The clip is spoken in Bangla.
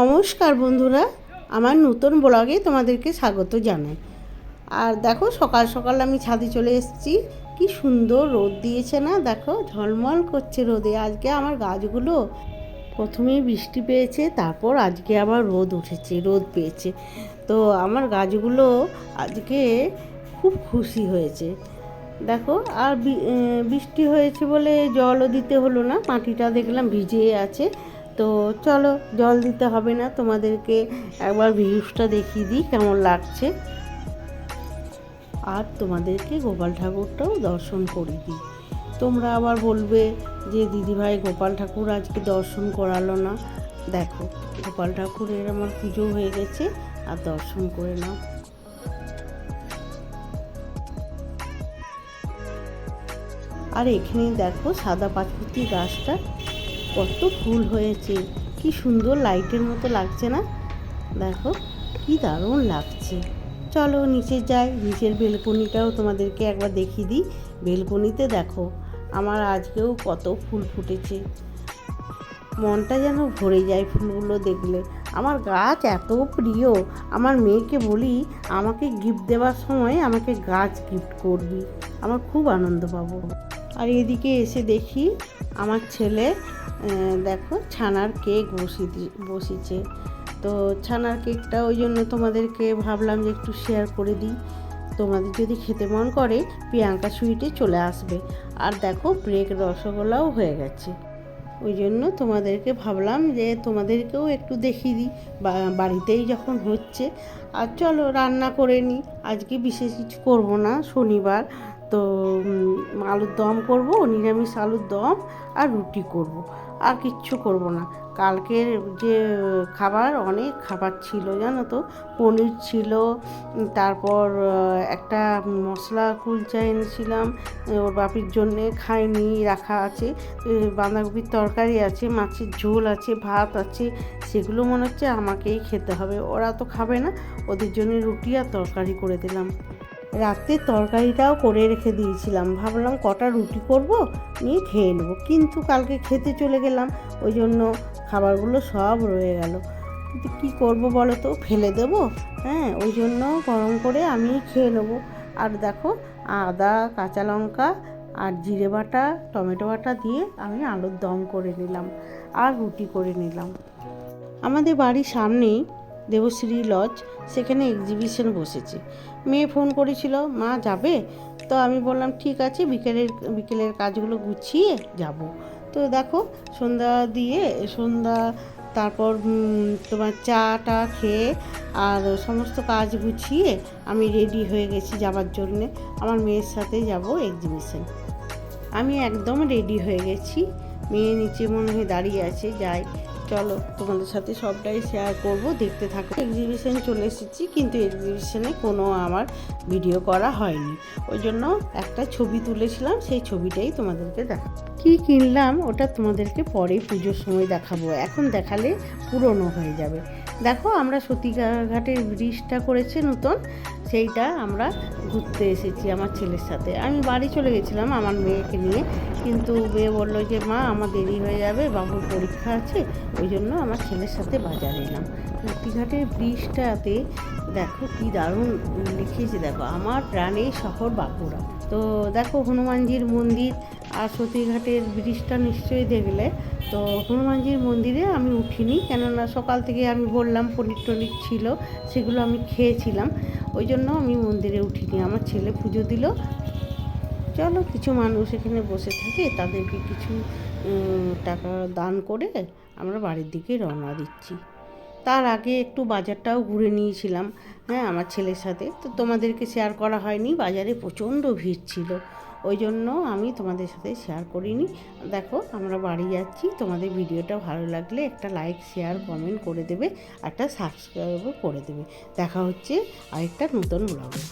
নমস্কার বন্ধুরা, আমার নতুন ব্লগে তোমাদেরকে স্বাগত জানাই। আর দেখো, সকাল সকাল আমি ছাদে চলে এসেছি। কি সুন্দর রোদ দিয়েছে না? দেখো, ঝলমল করছে রোদে। আজকে আমার গাছগুলো প্রথমে বৃষ্টি পেয়েছে, তারপর আজকে আবার রোদ উঠেছে, রোদ পেয়েছে। তো আমার গাছগুলো আজকে খুব খুশি হয়েছে। দেখো, আর বৃষ্টি হয়েছে বলে জলও দিতে হলো না, মাটিটা দেখলাম ভিজে আছে। তো চলো, জল দিতে হবে না, তোমাদেরকে একবার ভিউজটা দেখিয়ে দিই কেমন লাগছে। আর তোমাদেরকে গোপাল ঠাকুরটাও দর্শন করে দিই। তোমরা আবার বলবে যে, দিদিভাই, গোপাল ঠাকুর আজকে দর্শন করালো না। দেখো, গোপাল ঠাকুরের আমার পুজো হয়ে গেছে, আর দর্শন করে নাও। আর এখানে দেখো সাদা পাঁচফুটি গাছটা কত ফুল হয়েছে। কি সুন্দর লাইটের মতো লাগছে না? দেখো, কি দারুণ লাগছে। চলো নিচে যাই, নিচের বেলকনিটাও তোমাদেরকে একবার দেখিয়ে দিই। বেলকনিতে দেখো, আমার আজকেও কত ফুল ফুটেছে। মনটা যেন ভরে যায় ফুলগুলো দেখলে। আমার গাছ এত প্রিয়, আমার মেয়েকে বলি, আমাকে গিফট দেওয়ার সময় আমাকে গাছ গিফট করবি। আমার খুব আনন্দ পাবো। আর এদিকে এসে দেখি আমার ছেলে দেখো ছানার কেক বসি বসিয়েছে। তো ছানার কেকটা ওই জন্য তোমাদেরকে ভাবলাম যে একটু শেয়ার করে দিই। তোমাদের যদি খেতে মন করে, প্রিয়াঙ্কা সুইটে চলে আসবে। আর দেখো ব্রেক রসগোল্লাও হয়ে গেছে। ওই জন্য তোমাদেরকে ভাবলাম যে তোমাদেরকেও একটু দেখিয়ে দিই বাড়িতেই যখন হচ্ছে। আর চলো রান্না করে নিই। আজকে বিশেষ কিছু করব না, শনিবার। তো আলুর দম করব, নিরামিষ আলুর দম আর রুটি করব। আর কিচ্ছু করব না। কালকের যে খাবার, অনেক খাবার ছিল, জানো তো? পনির ছিল, তারপর একটা মশলা কুলচা এনেছিলাম ওর বাপির জন্যে খাইনি, রাখা আছে। বাঁধাকপির তরকারি আছে, মাছের ঝোল আছে, ভাত আছে, সেগুলো মনে হচ্ছে আমাকেই খেতে হবে। ওরা তো খাবে না, ওদের জন্য রুটি আর তরকারি করে দিলাম। রাতে তরকারিটাও করে রেখে দিয়েছিলাম। ভাবলাম কটা রুটি করব, নিয়ে খেয়ে নেব। কিন্তু কালকে খেতে চলে গেলাম, ওই জন্য খাবারগুলো সব রয়ে গেল। কী করব বলো তো? ফেলে দেবো হ্যাঁ ওই জন্য গরম করে আমি খেয়ে নেব। আর দেখো, আদা, কাঁচা লঙ্কা আর জিরে বাটা, টমেটো বাটা দিয়ে আমি আলুর দম করে নিলাম আর রুটি করে নিলাম। আমাদের বাড়ির সামনেই দেবশ্রী লজ সেখানে এক্সিবিশন বসেছে। মেয়ে ফোন করেছিল, মা, যাবে? তো আমি বললাম, ঠিক আছে, বিকেলের বিকেলের কাজগুলো গুছিয়ে যাব। তো দেখো, সন্ধ্যা দিয়ে, সন্ধ্যা, তারপর তোমার চা টা খেয়ে আর সমস্ত কাজ গুছিয়ে আমি রেডি হয়ে গেছি যাবার জন্যে। আমার মেয়ের সাথে যাব এক্সিবিশন আমি একদম রেডি হয়ে গেছি। মেয়ে নিচে মনে হয় দাঁড়িয়ে আছে, যাই। চলো, তোমাদের সাথে সবটাই শেয়ার করব, দেখতে থাকো। এক্সিবিশন চলে এসেছি, কিন্তু এক্সিবিশনে কোনো আমার ভিডিও করা হয়নি। ওই জন্য একটা ছবি তুলেছিলাম, সেই ছবিটাই তোমাদেরকে দেখা কি কিনলাম, ওটা তোমাদেরকে পরে পুজোর সময় দেখাবো। এখন দেখালে পুরনো হয়ে যাবে। দেখো, আমরা সতীঘাটের ব্রিজটা করেছে নতুন। সেইটা আমরা ঘুরতে এসেছি আমার ছেলের সাথে। আমি বাড়ি চলে গেছিলাম আমার মেয়েকে নিয়ে, কিন্তু মেয়ে বলল যে, মা, আমার দেরি হয়ে যাবে, বাবুর পরীক্ষা আছে, ওই জন্য আমার ছেলের সাথে বাজারে এলাম। সতীঘাটের ব্রিজটাতে দেখো কি দারুণ লিখেছে দেখো আমার প্রাণেই শহর বাঁকুড়া। তো দেখো হনুমানজির মন্দির আর সতীঘাটের ব্রিজটা নিশ্চয়ই দেখলে। তো হনুমানজির মন্দিরে আমি উঠিনি, কেননা সকাল থেকে আমি বললাম পনির টনির ছিল, সেগুলো আমি খেয়েছিলাম। ওই জন্য আমি মন্দিরে উঠিনি। আমার ছেলে পুজো দিল। চলো, কিছু মানুষ এখানে বসে থাকে, তাদেরকে কিছু টাকা দান করে আমরা বাড়ির দিকে রওনা দিচ্ছি। তার আগে একটু বাজারটাও ঘুরে নিয়েছিলাম হ্যাঁ আমার ছেলের সাথে। তো তোমাদেরকে শেয়ার করা হয়নি, বাজারে প্রচণ্ড ভিড় ছিল। ওই জন্য আমি তোমাদের সাথে শেয়ার করিনি। দেখো, আমরা বাড়ি যাচ্ছি। তোমাদের ভিডিওটা ভালো লাগলে একটা লাইক শেয়ার কমেন্ট করে দেবে, একটা সাবস্ক্রাইবও করে দেবে। দেখা হচ্ছে আরেকটা নতুন ব্লগে